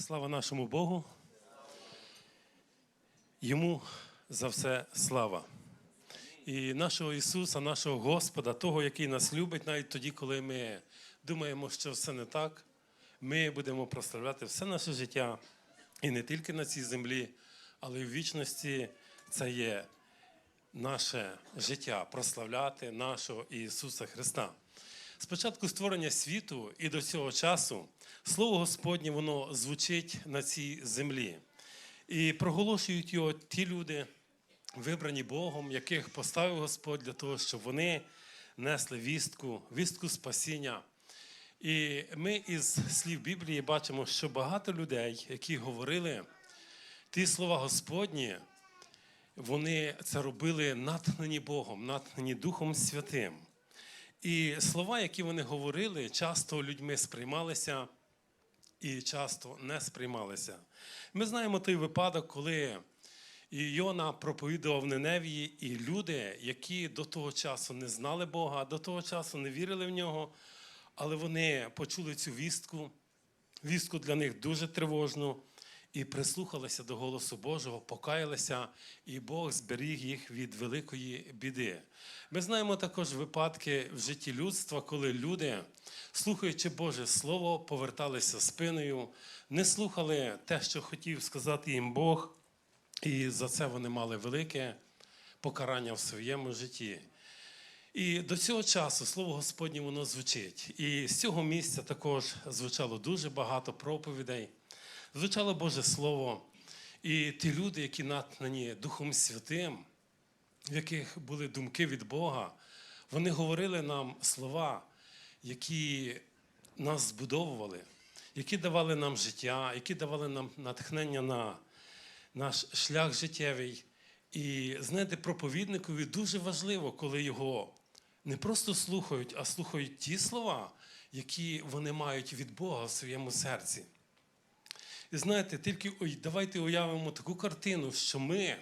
Слава нашому Богу. Йому за все слава. І нашого Ісуса, нашого Господа, того, який нас любить, навіть тоді, коли ми думаємо, що все не так, ми будемо прославляти все наше життя і не тільки на цій землі, але й в вічності це є наше життя прославляти нашого Ісуса Христа. Спочатку створення світу і до цього часу Слово Господнє воно звучить на цій землі. І проголошують його ті люди, вибрані Богом, яких поставив Господь для того, щоб вони несли вістку, вістку спасіння. І ми із слів Біблії бачимо, що багато людей, які говорили ті слова Господні, вони це робили натхнені Богом, натхнені Духом Святим. І слова, які вони говорили, часто людьми сприймалися і часто не сприймалися. Ми знаємо той випадок, коли Йона проповідував Неневії, і люди, які до того часу не знали Бога, до того часу не вірили в нього, але вони почули цю вістку, вістку для них дуже тривожну, і прислухалися до голосу Божого, покаялися, і Бог зберіг їх від великої біди. Ми знаємо також випадки в житті людства, коли люди, слухаючи Боже Слово, поверталися спиною, не слухали те, що хотів сказати їм Бог, і за це вони мали велике покарання в своєму житті. І до цього часу слово Господнє воно звучить. І з цього місця також звучало дуже багато проповідей, звучало Боже Слово. І ті люди, які натхнені Духом Святим, в яких були думки від Бога, вони говорили нам слова, які нас збудовували, які давали нам життя, які давали нам натхнення на наш шлях життєвий. І знаєте, проповідникові дуже важливо, коли його не просто слухають, а слухають ті слова, які вони мають від Бога в своєму серці. І знаєте, тільки ой, давайте уявимо таку картину, що ми,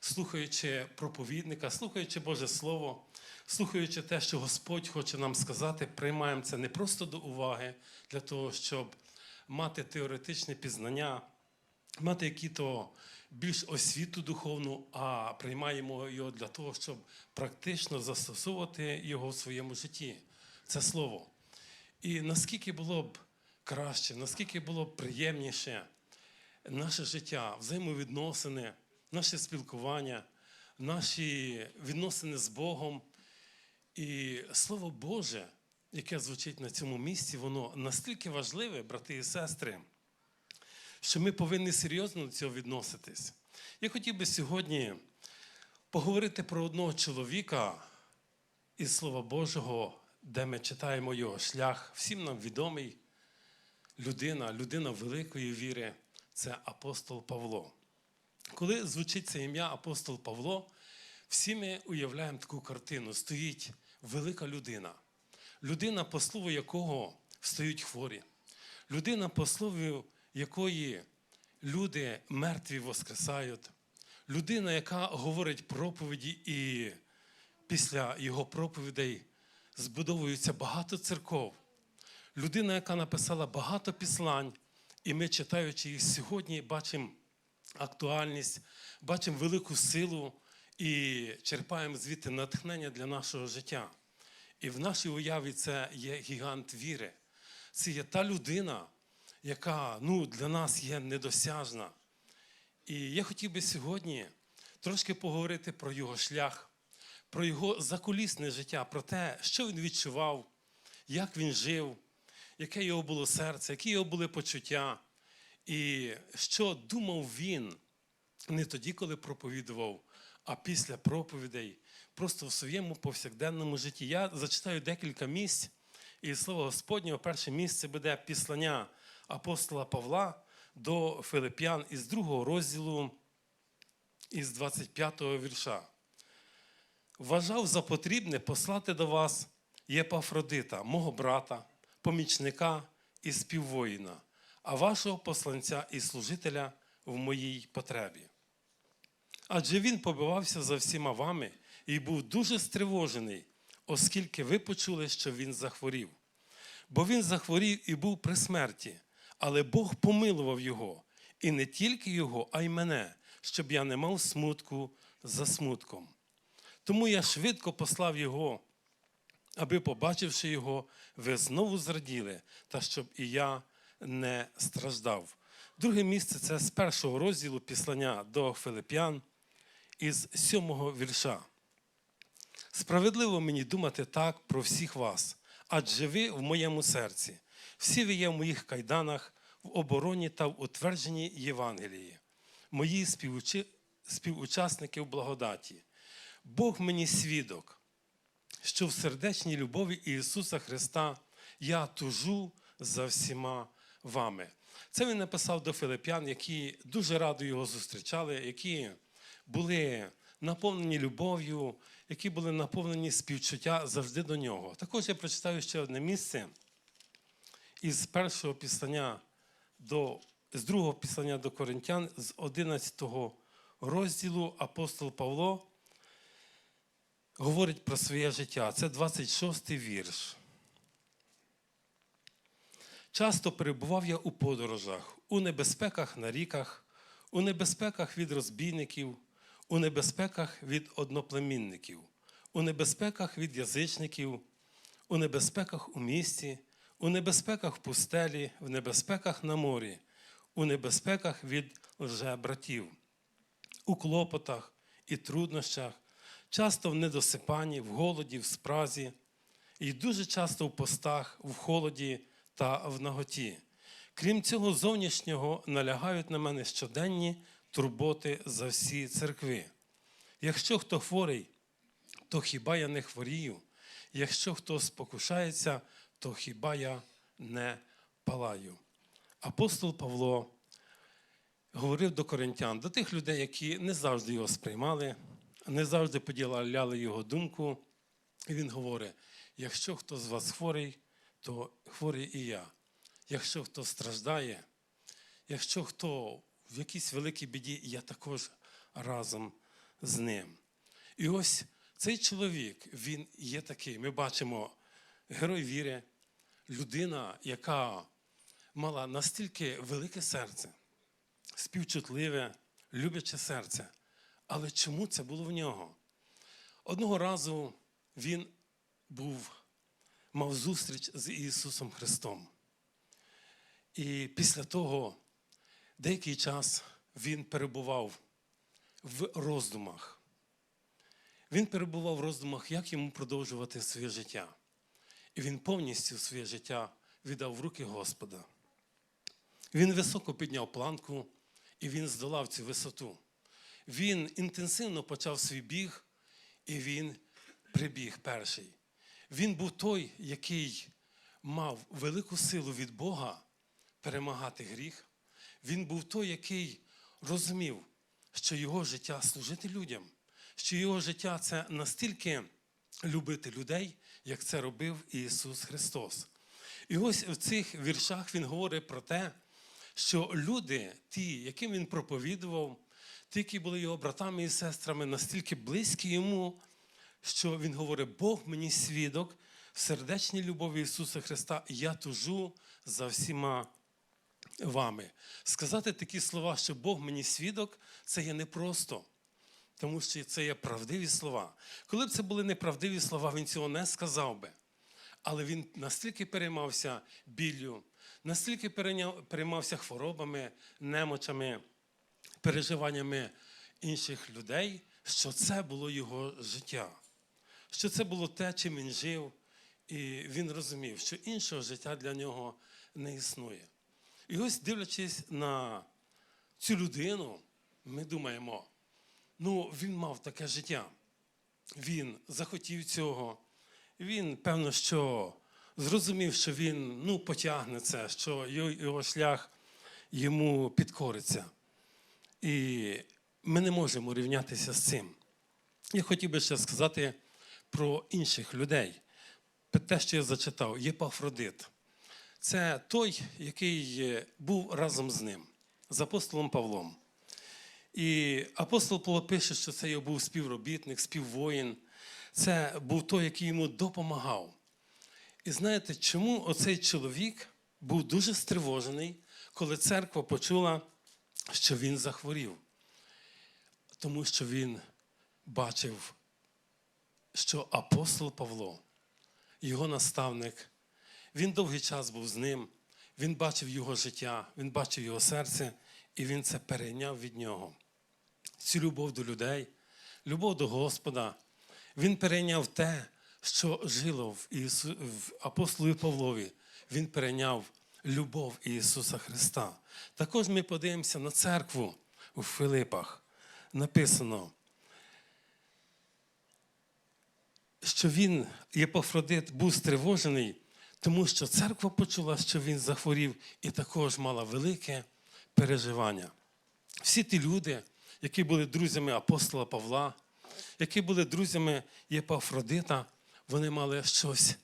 слухаючи проповідника, слухаючи Боже Слово, слухаючи те, що Господь хоче нам сказати, приймаємо це не просто до уваги для того, щоб мати теоретичне пізнання, мати які-то більш освіту духовну, а приймаємо його для того, щоб практично застосовувати його в своєму житті. Це слово. І наскільки було б краще, наскільки було приємніше наше життя, взаємовідносини, наше спілкування, наші відносини з Богом. І Слово Боже, яке звучить на цьому місці, воно настільки важливе, брати і сестри, що ми повинні серйозно до цього відноситись. Я хотів би сьогодні поговорити про одного чоловіка із Слова Божого, де ми читаємо його шлях, всім нам відомий людина, людина великої віри це апостол Павло. Коли звучить це ім'я апостол Павло, всі ми уявляємо таку картину. Стоїть велика людина, людина, по слову якого встають хворі, людина, по слову якої люди мертві воскресають, людина, яка говорить проповіді, і після його проповідей збудовується багато церков. Людина, яка написала багато післань, і ми, читаючи їх сьогодні, бачимо актуальність, бачимо велику силу і черпаємо звідти натхнення для нашого життя. І в нашій уяві це є гігант віри. Це є та людина, яка ну, для нас є недосяжна. І я хотів би сьогодні трошки поговорити про його шлях, про його закулісне життя, про те, що він відчував, як він жив, яке його було серце, які його були почуття, і що думав він не тоді, коли проповідував, а після проповідей, просто в своєму повсякденному житті. Я зачитаю декілька місць, і слово Господнього, перше місце буде післання апостола Павла до Филип'ян із другого розділу, із 25 го вірша. Вважав за потрібне послати до вас Єпафродита, мого брата, помічника і співвоїна, а вашого посланця і служителя в моїй потребі. Адже він побивався за всіма вами і був дуже стривожений, оскільки ви почули, що він захворів. Бо він захворів і був при смерті, Але Бог помилував його, і не тільки його, а й мене, щоб я не мав смутку за смутком. Тому я швидко послав його, аби, побачивши його, ви знову зраділи, та щоб і я не страждав. Друге місце це з першого розділу післання до Филип'ян із сьомого вірша. Справедливо мені думати так про всіх вас, адже ви в моєму серці. Всі ви є в моїх кайданах, в обороні та в утвердженні Євангелії, мої співучасники в благодаті. Бог мені свідок, що в сердечній любові Ісуса Христа я тужу за всіма вами. Це він написав до Филип'ян, які дуже радо його зустрічали, які були наповнені любов'ю, які були наповнені співчуття завжди до нього. Також я прочитаю ще одне місце із першого післання до з другого післання до Коринтян, з 11 розділу апостол Павло говорить про своє життя. Це 26 вірш. Часто перебував я у подорожах, у небезпеках на ріках, у небезпеках від розбійників, у небезпеках від одноплемінників, у небезпеках від язичників, у небезпеках у місті, у небезпеках в пустелі, в небезпеках на морі, у небезпеках від лжебратів, у клопотах і труднощах, часто в недосипанні, в голоді, в спразі, і дуже часто в постах, в холоді та в наготі. Крім цього зовнішнього, налягають на мене щоденні турботи за всі церкви. Якщо хто хворий, то хіба я не хворію? Якщо хто спокушається, то хіба я не палаю? Апостол Павло говорив до коринтян, до тих людей, які не завжди його сприймали, не завжди поділяли його думку. І він говорить: якщо хто з вас хворий, то хворий і я. Якщо хто страждає, якщо хто в якійсь великій біді, я також разом з ним. І ось цей чоловік, він є такий. Ми бачимо герой віри, людина, яка мала настільки велике серце, співчутливе, любляче серце. Але чому це було в нього? Одного разу він був, мав зустріч з Ісусом Христом. І після того деякий час він перебував в роздумах. Він перебував в роздумах, як йому продовжувати своє життя. І він повністю своє життя віддав в руки Господа. Він високо підняв планку, і він здолав цю висоту. Він інтенсивно почав свій біг, і він прибіг перший. Він був той, який мав велику силу від Бога перемагати гріх. Він був той, який розумів, що його життя служити людям, що його життя це настільки любити людей, як це робив Ісус Христос. І ось в цих віршах Він говорить про те, що люди, ті, яким він проповідував, ті, які були його братами і сестрами, настільки близькі йому, що він говорить: Бог мені свідок в сердечній любові Ісуса Христа, я тужу за всіма вами. Сказати такі слова, що Бог мені свідок, це є непросто. Тому що це є правдиві слова. Коли б це були неправдиві слова, він цього не сказав би. Але він настільки переймався біллю, настільки переймався хворобами, немочами, переживаннями інших людей, що це було його життя, що це було те, чим він жив, і він розумів, що іншого життя для нього не існує. І ось, дивлячись на цю людину, ми думаємо, ну, він мав таке життя. Він захотів цього. Він, певно, що зрозумів, що він ну, потягне це, що його шлях йому підкориться. І ми не можемо рівнятися з цим. Я хотів би ще сказати про інших людей. Те, що я зачитав, Єпафродит. Це той, який був разом з ним, з апостолом Павлом. І апостол Павло пише, що це його був співробітник, співвоїн. Це був той, який йому допомагав. І знаєте, чому оцей чоловік був дуже стривожений, коли церква почула, що він захворів, тому що він бачив, що апостол Павло, його наставник, він довгий час був з ним, він бачив його життя, він бачив його серце, і він це перейняв від нього. Цю любов до людей, любов до Господа. Він перейняв те, що жило в, Ісу... в апостолі Павлові. Він перейняв любов Ісуса Христа. Також ми подивимося на церкву у Филипах. Написано, що він, Єпофродит, був стривожений, тому що церква почула, що він захворів, і також мала велике переживання. Всі ті люди, які були друзями апостола Павла, які були друзями Єпафродита, вони мали щось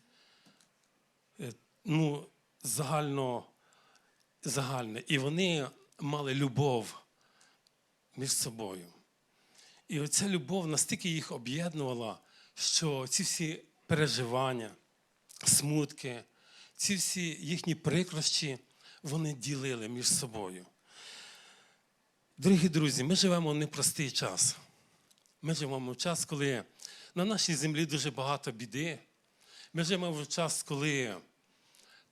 е, ну, загально, загальне. І вони мали любов між собою. І оця любов настільки їх об'єднувала, що ці всі переживання, смутки, ці всі їхні прикрощі вони ділили між собою. Дорогі друзі, ми живемо в непростий час. Ми живемо в час, коли на нашій землі дуже багато біди. Ми живемо в час, коли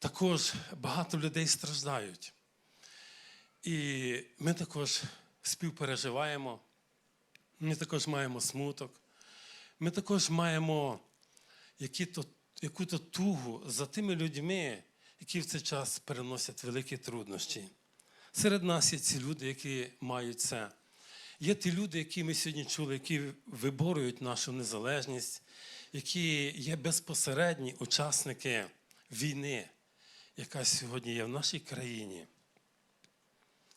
також багато людей страждають. І ми також співпереживаємо, ми також маємо смуток, ми також маємо яку-то тугу за тими людьми, які в цей час переносять великі труднощі. Серед нас є ці люди, які мають це. Є ті люди, які ми сьогодні чули, які виборюють нашу незалежність, які є безпосередні учасники війни, яка сьогодні є в нашій країні.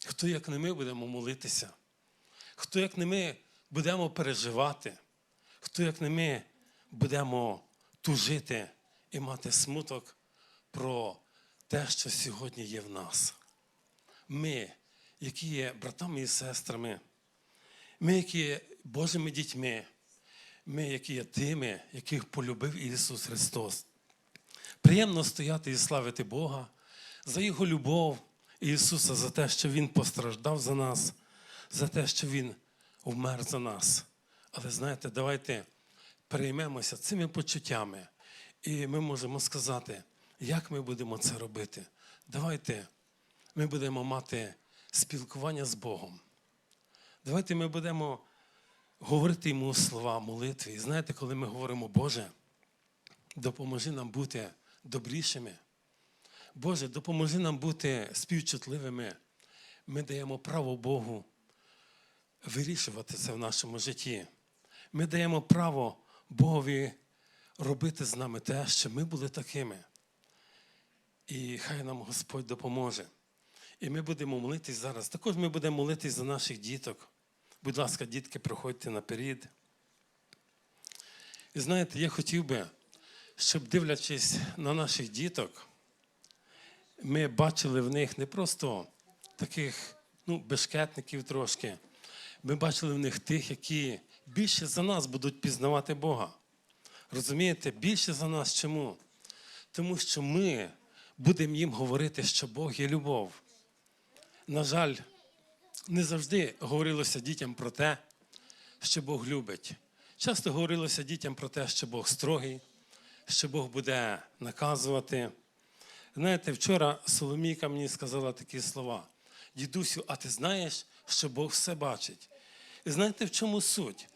Хто, як не ми, будемо молитися? Хто, як не ми, будемо переживати? Хто, як не ми, будемо тужити і мати смуток про те, що сьогодні є в нас? Ми, які є братами і сестрами, ми, які є Божими дітьми, ми, які є тими, яких полюбив Ісус Христос. Приємно стояти і славити Бога за Його любов Ісуса, за те, що Він постраждав за нас, за те, що Він вмер за нас. Але знаєте, давайте переймемося цими почуттями, і ми можемо сказати, як ми будемо це робити. Давайте ми будемо мати спілкування з Богом. Давайте ми будемо говорити йому слова молитви. І знаєте, коли ми говоримо, Боже, допоможи нам бути добрішими. Боже, допоможи нам бути співчутливими. Ми даємо право Богу вирішувати це в нашому житті. Ми даємо право Богові робити з нами те, що ми були такими. І хай нам Господь допоможе. І ми будемо молитись зараз. Також ми будемо молитись за наших діток. Будь ласка, дітки, проходьте наперед. І знаєте, я хотів би, щоб дивлячись на наших діток, ми бачили в них не просто таких ну, бешкетників трошки. Ми бачили в них тих, які більше за нас будуть пізнавати Бога. Розумієте, більше за нас чому? Тому що ми будемо їм говорити, що Бог є любов. На жаль, не завжди говорилося дітям про те, що Бог любить. Часто говорилося дітям про те, що Бог строгий, що Бог буде наказувати. Знаєте, вчора Соломійка мені сказала такі слова: Дідусю, а ти знаєш, що Бог все бачить? І знаєте, в чому суть?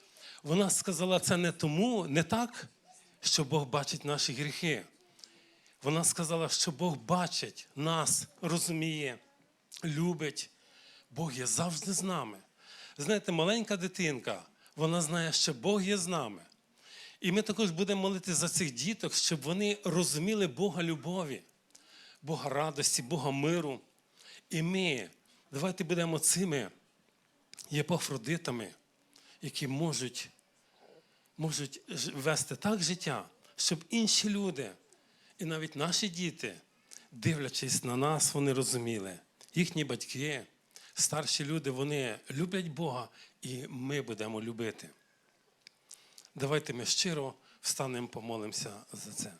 Вона сказала це не тому, не так, що Бог бачить наші гріхи. Вона сказала, що Бог бачить нас, розуміє, любить. Бог є завжди з нами. Знаєте, маленька дитинка, вона знає, що Бог є з нами. І ми також будемо молити за цих діток, щоб вони розуміли Бога любові, Бога радості, Бога миру. І ми, давайте будемо цими єпофродитами, які можуть, можуть вести так життя, щоб інші люди, і навіть наші діти, дивлячись на нас, вони розуміли. Їхні батьки, старші люди, вони люблять Бога, і ми будемо любити. Давайте ми щиро встанемо, помолимося за це.